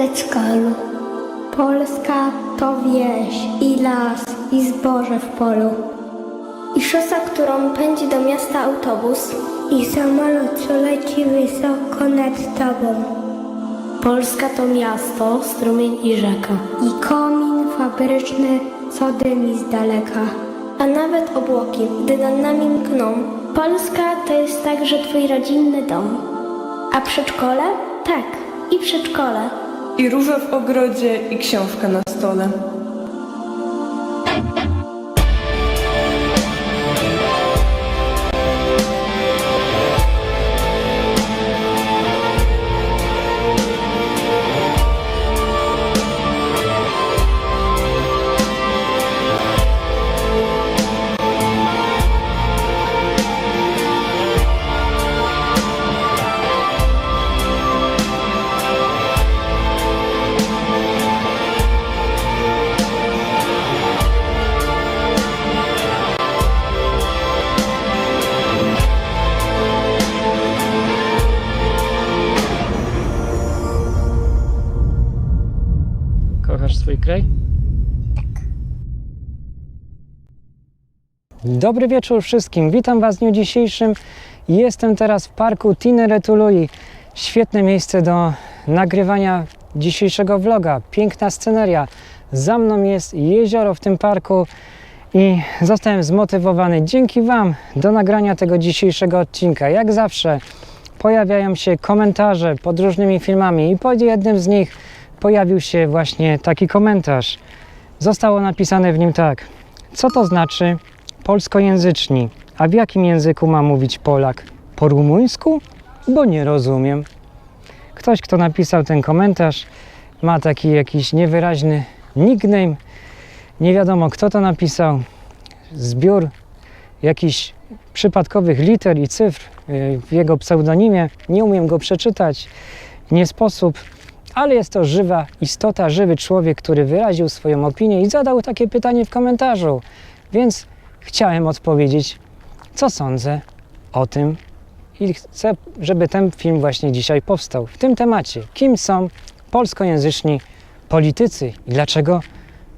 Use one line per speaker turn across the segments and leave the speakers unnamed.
przedszkolu. Polska to wieś i las i zboże w polu. I szosa, którą pędzi do miasta autobus. I samolot, co leci wysoko nad tobą. Polska to miasto, strumień i rzeka. I komin fabryczny, co dymi z daleka. A nawet obłoki, gdy nad nami mkną. Polska to jest także twój rodzinny dom. A przedszkole? Tak, i przedszkole.
I róża w ogrodzie, i książka na stole.
Dobry wieczór wszystkim. Witam Was w dniu dzisiejszym. Jestem teraz w parku Tineretului. Świetne miejsce do nagrywania dzisiejszego vloga. Piękna sceneria. Za mną jest jezioro w tym parku i zostałem zmotywowany dzięki Wam do nagrania tego dzisiejszego odcinka. Jak zawsze pojawiają się komentarze pod różnymi filmami i pod jednym z nich pojawił się właśnie taki komentarz. Zostało napisane w nim tak. Co to znaczy polskojęzyczni? A w jakim języku ma mówić Polak? Po rumuńsku? Bo nie rozumiem. Ktoś, kto napisał ten komentarz, ma taki jakiś niewyraźny nickname. Nie wiadomo, kto to napisał. Zbiór jakichś przypadkowych liter i cyfr y, w jego pseudonimie. Nie umiem go przeczytać. Nie sposób ale jest to żywa istota, żywy człowiek, który wyraził swoją opinię i zadał takie pytanie w komentarzu. Więc chciałem odpowiedzieć, co sądzę o tym i chcę, żeby ten film właśnie dzisiaj powstał w tym temacie. Kim są polskojęzyczni politycy i dlaczego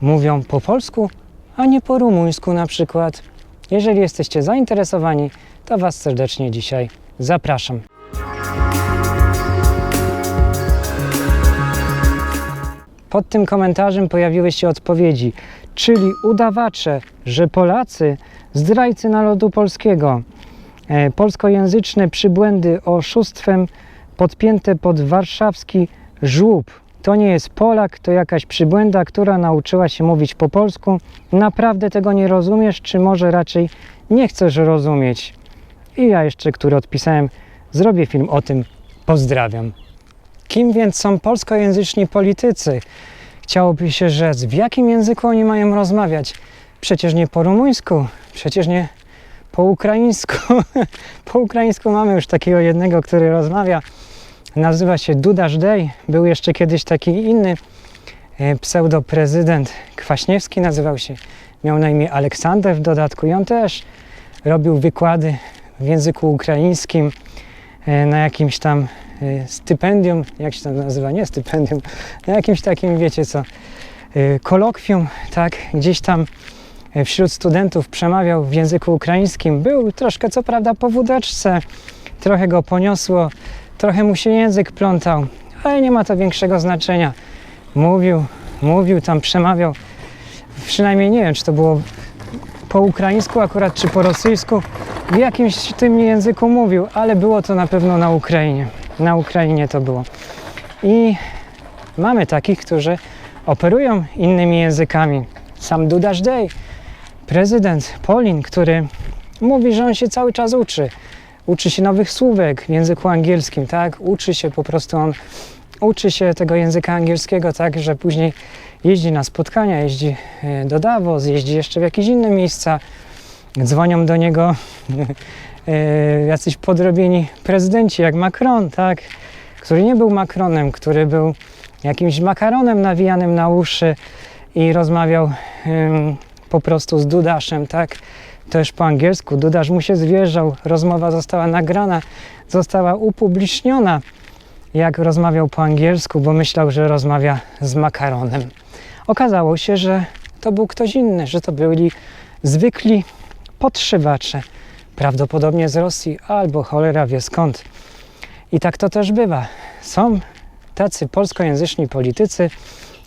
mówią po polsku, a nie po rumuńsku na przykład? Jeżeli jesteście zainteresowani, to Was serdecznie dzisiaj zapraszam. Pod tym komentarzem pojawiły się odpowiedzi, czyli udawacze, że Polacy zdrajcy narodu polskiego, e, polskojęzyczne przybłędy oszustwem podpięte pod warszawski żłób. To nie jest Polak, to jakaś przybłęda, która nauczyła się mówić po polsku. Naprawdę tego nie rozumiesz, czy może raczej nie chcesz rozumieć? I ja jeszcze, który odpisałem, zrobię film o tym. Pozdrawiam. Kim więc są polskojęzyczni politycy? Chciałoby się rzec, w jakim języku oni mają rozmawiać? Przecież nie po rumuńsku, przecież nie po ukraińsku. po ukraińsku mamy już takiego jednego, który rozmawia. Nazywa się Dudasz Dej. Był jeszcze kiedyś taki inny e, pseudoprezydent Kwaśniewski nazywał się. Miał na imię Aleksander w dodatku i on też robił wykłady w języku ukraińskim e, na jakimś tam stypendium, jak się to nazywa, nie stypendium, jakimś takim, wiecie co, e, kolokwium, tak, gdzieś tam e, wśród studentów przemawiał w języku ukraińskim. Był troszkę, co prawda, po wódeczce, trochę go poniosło, trochę mu się język plątał, ale nie ma to większego znaczenia. Mówił, mówił, tam przemawiał, przynajmniej nie wiem, czy to było po ukraińsku akurat, czy po rosyjsku, w jakimś tym języku mówił, ale było to na pewno na Ukrainie. Na Ukrainie to było. I mamy takich, którzy operują innymi językami. Sam Dudasz Dej, prezydent Polin, który mówi, że on się cały czas uczy. Uczy się nowych słówek w języku angielskim, tak? Uczy się po prostu on, uczy się tego języka angielskiego, tak, że później jeździ na spotkania, jeździ e, do Davos, jeździ jeszcze w jakieś inne miejsca. Dzwonią do niego jacyś podrobieni prezydenci, jak Macron, tak, który nie był Macronem, który był jakimś makaronem nawijanym na uszy i rozmawiał po prostu z Dudaszem, tak, też po angielsku. Dudasz mu się zwierzał, rozmowa została nagrana, została upubliczniona jak rozmawiał po angielsku, bo myślał, że rozmawia z makaronem. Okazało się, że to był ktoś inny, że to byli zwykli podszywacze, prawdopodobnie z Rosji albo cholera wie skąd. I tak to też bywa. Są tacy polskojęzyczni politycy,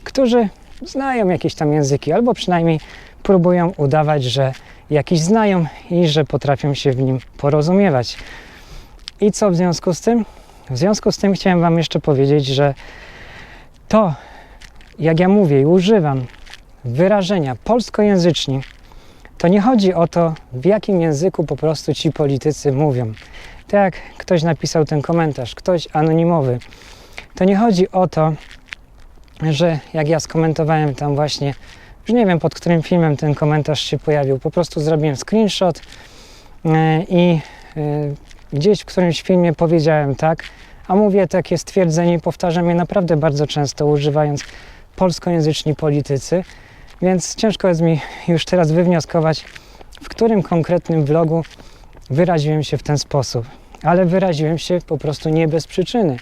którzy znają jakieś tam języki, albo przynajmniej próbują udawać, że jakiś znają i że potrafią się w nim porozumiewać. I co w związku z tym? W związku z tym chciałem Wam jeszcze powiedzieć, że to, jak ja mówię i używam wyrażenia polskojęzyczni, to nie chodzi o to, w jakim języku po prostu ci politycy mówią. Tak jak ktoś napisał ten komentarz, ktoś anonimowy, to nie chodzi o to, że jak ja skomentowałem tam właśnie, już nie wiem pod którym filmem ten komentarz się pojawił, po prostu zrobiłem screenshot e, i e, gdzieś w którymś filmie powiedziałem tak, a mówię takie stwierdzenie i powtarzam je naprawdę bardzo często, używając polskojęzyczni politycy, więc ciężko jest mi już teraz wywnioskować, w którym konkretnym vlogu wyraziłem się w ten sposób. Ale wyraziłem się po prostu nie bez przyczyny,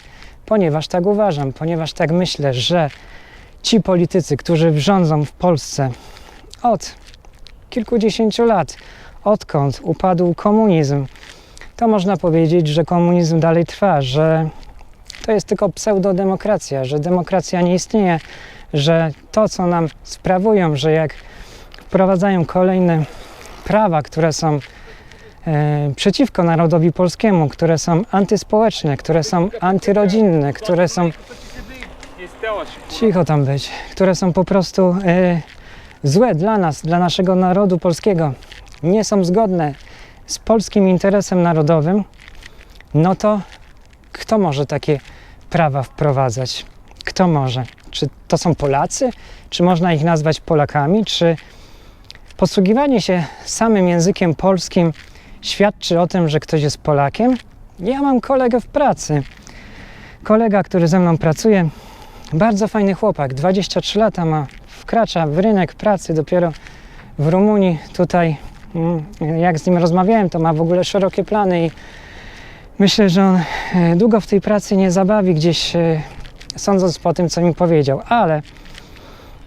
ponieważ tak uważam, ponieważ tak myślę, że ci politycy, którzy rządzą w Polsce od kilkudziesięciu lat, odkąd upadł komunizm, to można powiedzieć, że komunizm dalej trwa, że to jest tylko pseudodemokracja, że demokracja nie istnieje, że to, co nam sprawują, że jak wprowadzają kolejne prawa, które są e, przeciwko narodowi polskiemu, które są antyspołeczne, które są antyrodzinne, które są cicho tam być, które są po prostu e, złe dla nas, dla naszego narodu polskiego, nie są zgodne z polskim interesem narodowym, no to kto może takie prawa wprowadzać? Kto może? Czy to są Polacy? Czy można ich nazwać Polakami? Czy posługiwanie się samym językiem polskim świadczy o tym, że ktoś jest Polakiem? Ja mam kolegę w pracy. Kolega, który ze mną pracuje, bardzo fajny chłopak, 23 lata ma, wkracza w rynek pracy dopiero w Rumunii. Tutaj, mm, jak z nim rozmawiałem, to ma w ogóle szerokie plany i myślę, że on e, długo w tej pracy nie zabawi gdzieś, e, sądząc po tym, co mi powiedział, ale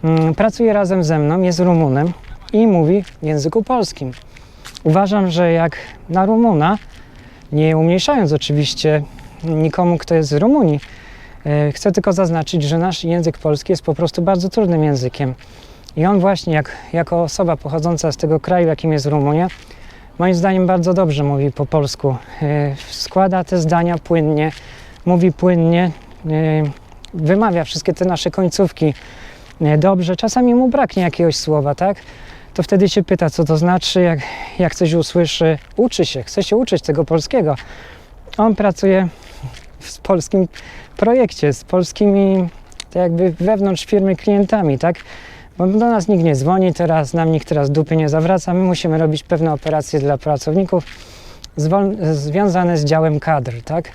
mm, pracuje razem ze mną, jest Rumunem i mówi w języku polskim. Uważam, że jak na Rumuna, nie umniejszając oczywiście nikomu, kto jest z Rumunii, e, chcę tylko zaznaczyć, że nasz język polski jest po prostu bardzo trudnym językiem. I on właśnie, jak, jako osoba pochodząca z tego kraju, jakim jest Rumunia, moim zdaniem bardzo dobrze mówi po polsku. E, Składa te zdania płynnie, mówi płynnie, e, wymawia wszystkie te nasze końcówki e, dobrze. Czasami mu braknie jakiegoś słowa, tak? To wtedy się pyta, co to znaczy, jak, jak coś usłyszy, uczy się, chce się uczyć tego polskiego. On pracuje w polskim projekcie, z polskimi tak jakby wewnątrz firmy klientami, tak? Bo do nas nikt nie dzwoni teraz, nam nikt teraz dupy nie zawraca. My musimy robić pewne operacje dla pracowników związane z działem kadr, tak?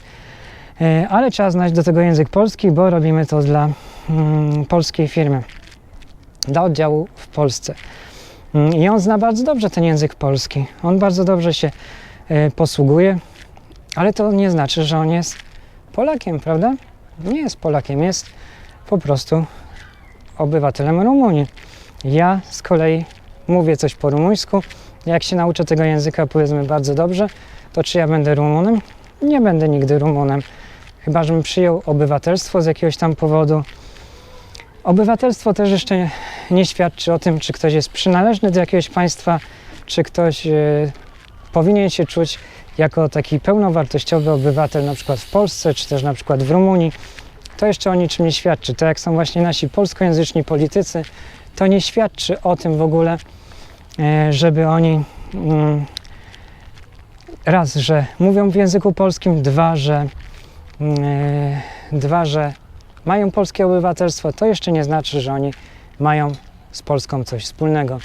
E, Ale trzeba znać do tego język polski, bo robimy to dla mm, polskiej firmy, dla oddziału w Polsce. Mm, I on zna bardzo dobrze ten język polski. On bardzo dobrze się e, posługuje, ale to nie znaczy, że on jest Polakiem, prawda? Nie jest Polakiem, jest po prostu obywatelem Rumunii. Ja z kolei mówię coś po rumuńsku. Jak się nauczę tego języka, powiedzmy bardzo dobrze, to czy ja będę Rumunem? Nie będę nigdy Rumunem. Chyba, żebym przyjął obywatelstwo z jakiegoś tam powodu. Obywatelstwo też jeszcze nie świadczy o tym, czy ktoś jest przynależny do jakiegoś państwa, czy ktoś e, powinien się czuć jako taki pełnowartościowy obywatel, na przykład w Polsce, czy też na przykład w Rumunii to jeszcze o niczym nie świadczy. To jak są właśnie nasi polskojęzyczni politycy, to nie świadczy o tym w ogóle, e, żeby oni mm, raz, że mówią w języku polskim, dwa, że mm, e, dwa, że mają polskie obywatelstwo, to jeszcze nie znaczy, że oni mają z Polską coś wspólnego.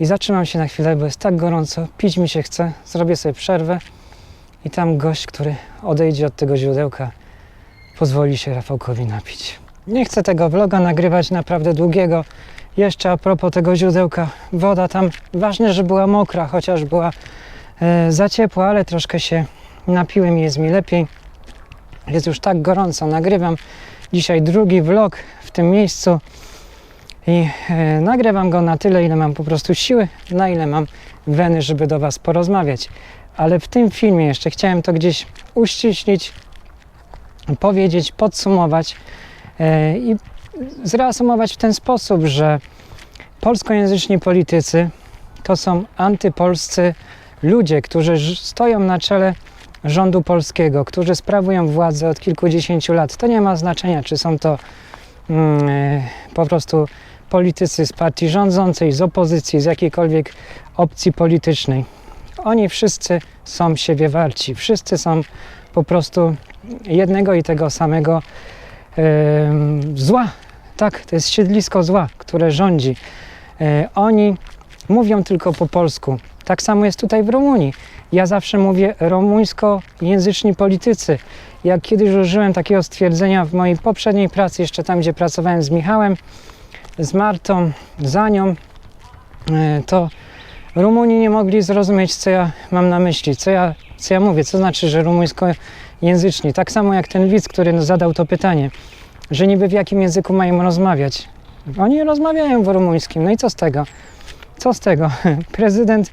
I zatrzymam się na chwilę, bo jest tak gorąco, pić mi się chce, zrobię sobie przerwę i tam gość, który odejdzie od tego źródełka, pozwoli się Rafałkowi napić. Nie chcę tego vloga nagrywać naprawdę długiego. Jeszcze a propos tego źródełka, woda tam, ważne, że była mokra, chociaż była e, za ciepła, ale troszkę się napiłem i jest mi lepiej. Jest już tak gorąco. Nagrywam dzisiaj drugi vlog w tym miejscu i e, nagrywam go na tyle, ile mam po prostu siły, na ile mam weny, żeby do Was porozmawiać. Ale w tym filmie jeszcze chciałem to gdzieś uściślić, powiedzieć, podsumować e, i zreasumować w ten sposób, że polskojęzyczni politycy to są antypolscy ludzie, którzy stoją na czele rządu polskiego, którzy sprawują władzę od kilkudziesięciu lat. To nie ma znaczenia, czy są to mm, e, po prostu politycy z partii rządzącej, z opozycji, z jakiejkolwiek opcji politycznej. Oni wszyscy są siebie warci. Wszyscy są po prostu jednego i tego samego em, zła. Tak, to jest siedlisko zła, które rządzi. E, oni mówią tylko po polsku. Tak samo jest tutaj w Rumunii. Ja zawsze mówię rumuńskojęzyczni politycy. Jak kiedyś użyłem takiego stwierdzenia w mojej poprzedniej pracy, jeszcze tam, gdzie pracowałem z Michałem, z Martą, za nią, e, to Rumuni nie mogli zrozumieć, co ja mam na myśli, co ja, co ja mówię, co znaczy, że rumuńskojęzyczni. Tak samo jak ten widz, który zadał to pytanie, że niby w jakim języku mają rozmawiać. Oni rozmawiają w rumuńskim, no i co z tego? Co z tego? Prezydent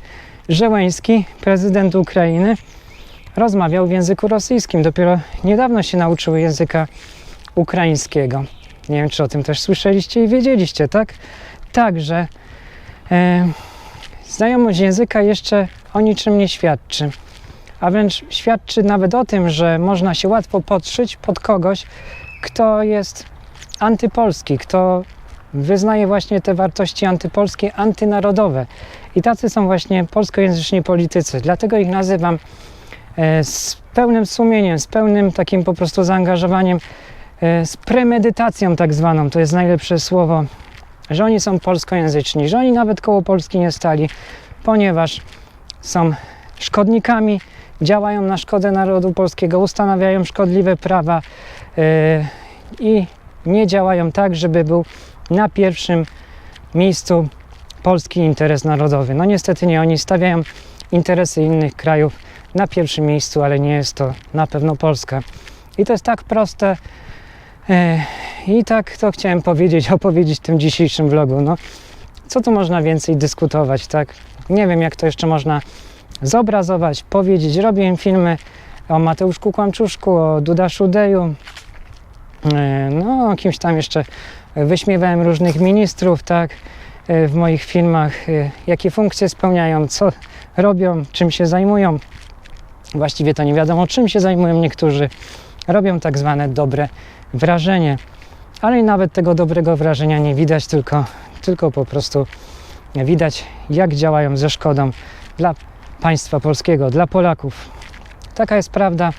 Żeleński, prezydent Ukrainy, rozmawiał w języku rosyjskim. Dopiero niedawno się nauczył języka ukraińskiego. Nie wiem, czy o tym też słyszeliście i wiedzieliście, tak? Także e, znajomość języka jeszcze o niczym nie świadczy. A wręcz świadczy nawet o tym, że można się łatwo podszyć pod kogoś, kto jest antypolski, kto wyznaje właśnie te wartości antypolskie, antynarodowe. I tacy są właśnie polskojęzyczni politycy. Dlatego ich nazywam e, z pełnym sumieniem, z pełnym takim po prostu zaangażowaniem, e, z premedytacją tak zwaną, to jest najlepsze słowo, że oni są polskojęzyczni, że oni nawet koło Polski nie stali, ponieważ są szkodnikami, działają na szkodę narodu polskiego, ustanawiają szkodliwe prawa e, i nie działają tak, żeby był na pierwszym miejscu polski interes narodowy. No niestety nie, oni stawiają interesy innych krajów na pierwszym miejscu, ale nie jest to na pewno Polska. I to jest tak proste. I tak to chciałem powiedzieć, opowiedzieć w tym dzisiejszym vlogu. No, co tu można więcej dyskutować, tak? Nie wiem, jak to jeszcze można zobrazować, powiedzieć. Robiłem filmy o Mateuszku Kłamczuszku, o Dudaszu Deju, e, no kimś tam jeszcze wyśmiewałem różnych ministrów, tak, e, w moich filmach, e, jakie funkcje spełniają, co robią, czym się zajmują. Właściwie to nie wiadomo, czym się zajmują niektórzy. Robią tak zwane dobre wrażenie, ale i nawet tego dobrego wrażenia nie widać, tylko, tylko po prostu widać, jak działają ze szkodą dla państwa polskiego, dla Polaków. Taka jest prawda,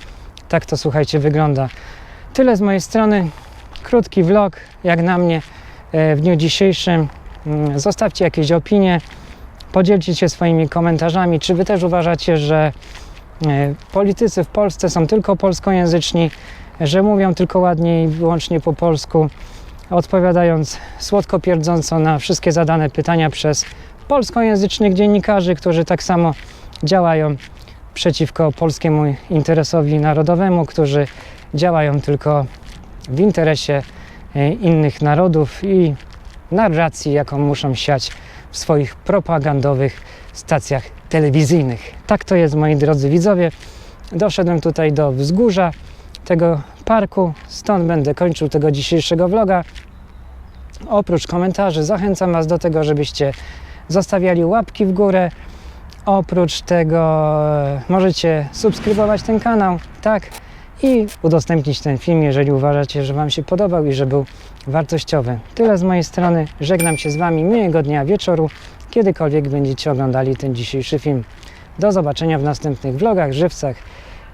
tak to słuchajcie wygląda. Tyle z mojej strony. Krótki vlog, jak na mnie e, w dniu dzisiejszym. Mm, Zostawcie jakieś opinie, podzielcie się swoimi komentarzami. Czy wy też uważacie, że e, politycy w Polsce są tylko polskojęzyczni, że mówią tylko ładnie i wyłącznie po polsku, odpowiadając słodko pierdząco na wszystkie zadane pytania przez polskojęzycznych dziennikarzy, którzy tak samo działają przeciwko polskiemu interesowi narodowemu, którzy działają tylko w interesie e, innych narodów i narracji, jaką muszą siać w swoich propagandowych stacjach telewizyjnych. Tak to jest, moi drodzy widzowie. Doszedłem tutaj do wzgórza tego parku, stąd będę kończył tego dzisiejszego vloga. Oprócz komentarzy zachęcam Was do tego, żebyście zostawiali łapki w górę. Oprócz tego e, możecie subskrybować ten kanał, tak? i udostępnić ten film, jeżeli uważacie, że Wam się podobał i że był wartościowy. Tyle z mojej strony. Żegnam się z Wami. Miłego dnia, wieczoru, kiedykolwiek będziecie oglądali ten dzisiejszy film. Do zobaczenia w następnych vlogach, żywcach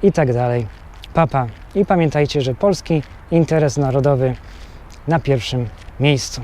i tak dalej. Papa. I pamiętajcie, że polski interes narodowy na pierwszym miejscu.